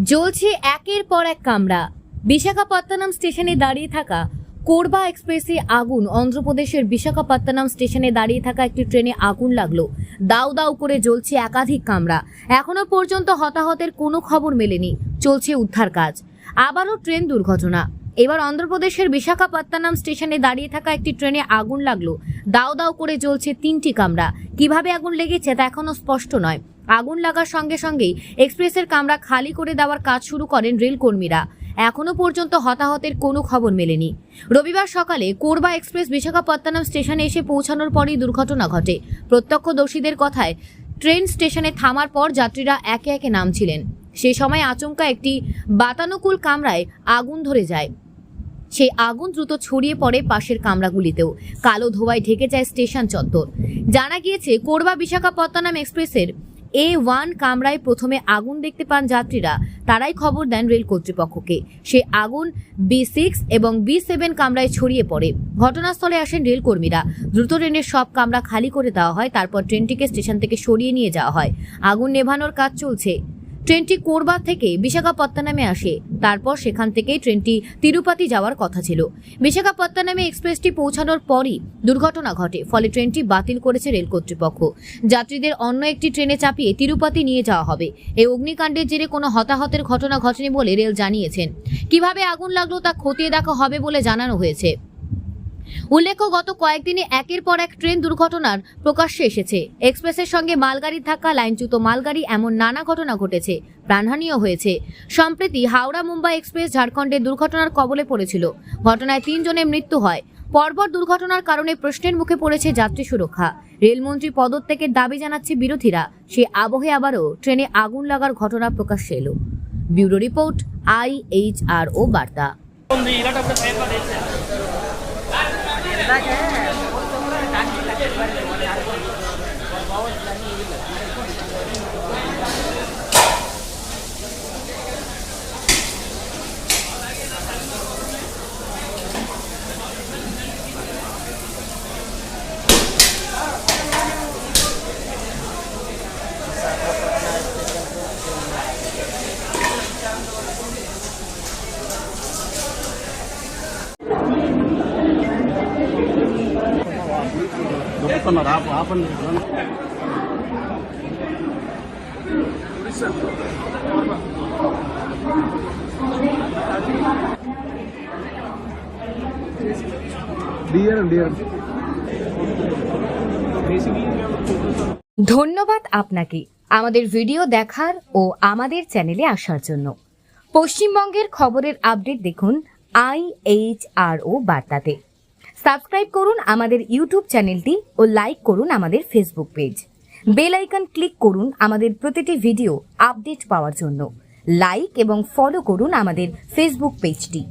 জ্বলছে একের পর এক কামরা। বিশাখাপত্তনম স্টেশনে দাঁড়িয়ে থাকা কোরবা এক্সপ্রেসে আগুন। অন্ধ্রপ্রদেশের বিশাখাপত্তনম স্টেশনে দাঁড়িয়ে থাকা একটি ট্রেনে আগুন লাগল। দাউ দাউ করে জ্বলছে একাধিক কামরা। এখনও পর্যন্ত হতাহতের কোনো খবর মেলেনি। চলছে উদ্ধার কাজ। আবারও ট্রেন দুর্ঘটনা। এবার অন্ধ্রপ্রদেশের বিশাখাপত্তনম স্টেশনে দাঁড়িয়ে থাকা একটি ট্রেনে আগুন লাগল। দাউ দাউ করে জ্বলছে তিনটি কামরা। কীভাবে আগুন লেগেছে তা এখনও স্পষ্ট নয়। আগুন লাগার সঙ্গে সঙ্গেই এক্সপ্রেসের কামরা খালি করে দেওয়ার কাজ শুরু করেন রেল কর্মীরা এখনও পর্যন্ত হতাহতের কোনো খবর মেলেনি। রবিবার সকালে কোরবা এক্সপ্রেস বিশাখাপত্তনম স্টেশনে এসে পৌঁছানোর পরই দুর্ঘটনা ঘটে। প্রত্যক্ষদর্শীদের কথায় ট্রেন স্টেশনে থামার পর যাত্রীরা একে একে নামছিলেন। সে সময় আচমকা একটি বাতানুকূল কামরায় আগুন ধরে যায়। সেই আগুন দ্রুত ছড়িয়ে পড়ে পাশের কামরাগুলিতেও। কালো ধোয়ায় ঢেকে যায় স্টেশন চত্বর। জানা গিয়েছে, কোরবা বিশাখাপত্তনম এক্সপ্রেসের এ ওয়ান কামরায় প্রথমে আগুন দেখতে পান যাত্রীরা। তারাই খবর দেন রেল কর্তৃপক্ষকে। সে আগুন বি সিক্স এবং বি সেভেন কামরায় ছড়িয়ে পড়ে। ঘটনাস্থলে আসেন রেল কর্মীরা। দ্রুত ট্রেনের সব কামরা খালি করে দেওয়া হয়, তারপর ট্রেনটিকে স্টেশন থেকে সরিয়ে নিয়ে যাওয়া হয়। আগুন নেভানোর কাজ চলছে। ট্রেনটি কোরবা থেকে বিশাখাপত্তনামে আসে। তারপর সেখান থেকেই ট্রেনটি তিরুপতি যাওয়ার কথা ছিল। বিশাখাপত্তনামে এক্সপ্রেসটি পৌঁছানোর পরই দুর্ঘটনা ঘটে, ফলে ট্রেনটি বাতিল করেছে রেল কর্তৃপক্ষ। যাত্রীদের অন্য একটি ট্রেনে চাপিয়ে তিরুপতি নিয়ে যাওয়া হবে। এই অগ্নিকাণ্ডের জেরে কোনো হতাহতের ঘটনা ঘটেনি বলে রেল জানিয়েছেন। কীভাবে আগুন লাগল তা খতিয়ে দেখা হবে বলে জানানো হয়েছে। উল্লেখ্য, গত কয়েকদিনে একের পর এক ট্রেন দুর্ঘটনার প্রকাশ্যে এসেছে। এক্সপ্রেসের সঙ্গে মালগাড়ির ধাক্কা, লাইনচ্যুত মালগাড়ি, এমন নানা ঘটনা ঘটেছে। প্রাণহানিও হয়েছে। সম্প্রতি হাওড়া মুম্বাই এক্সপ্রেস ঝাড়খণ্ডে দুর্ঘটনার কবলে পড়েছিল। ঘটনায় তিনজনের মৃত্যু হয়। পরপর দুর্ঘটনার কারণে প্রশ্নের মুখে পড়েছে যাত্রী সুরক্ষা। রেলমন্ত্রী পদত্যাগের দাবি জানাচ্ছে বিরোধীরা। সে আবহে আবারও ট্রেনে আগুন লাগার ঘটনা প্রকাশ্যে এলো। Bureau report I H R ও বার্তা இதாக ஒருத்தவங்களும் டாக்டர் கட்டுப்பாடு ধন্যবাদ আপনাকে আমাদের ভিডিও দেখার ও আমাদের চ্যানেলে আসার জন্য। পশ্চিমবঙ্গের খবরের আপডেট দেখুন আইএইচআরও বার্তাতে। সাবস্ক্রাইব করুন আমাদের ইউটিউব চ্যানেলটি ও লাইক করুন আমাদের Facebook page. Bell icon click করুন আমাদের প্রতিটি ভিডিও আপডেট পাওয়ার জন্য। লাইক এবং ফলো করুন আমাদের ফেসবুক পেজটি।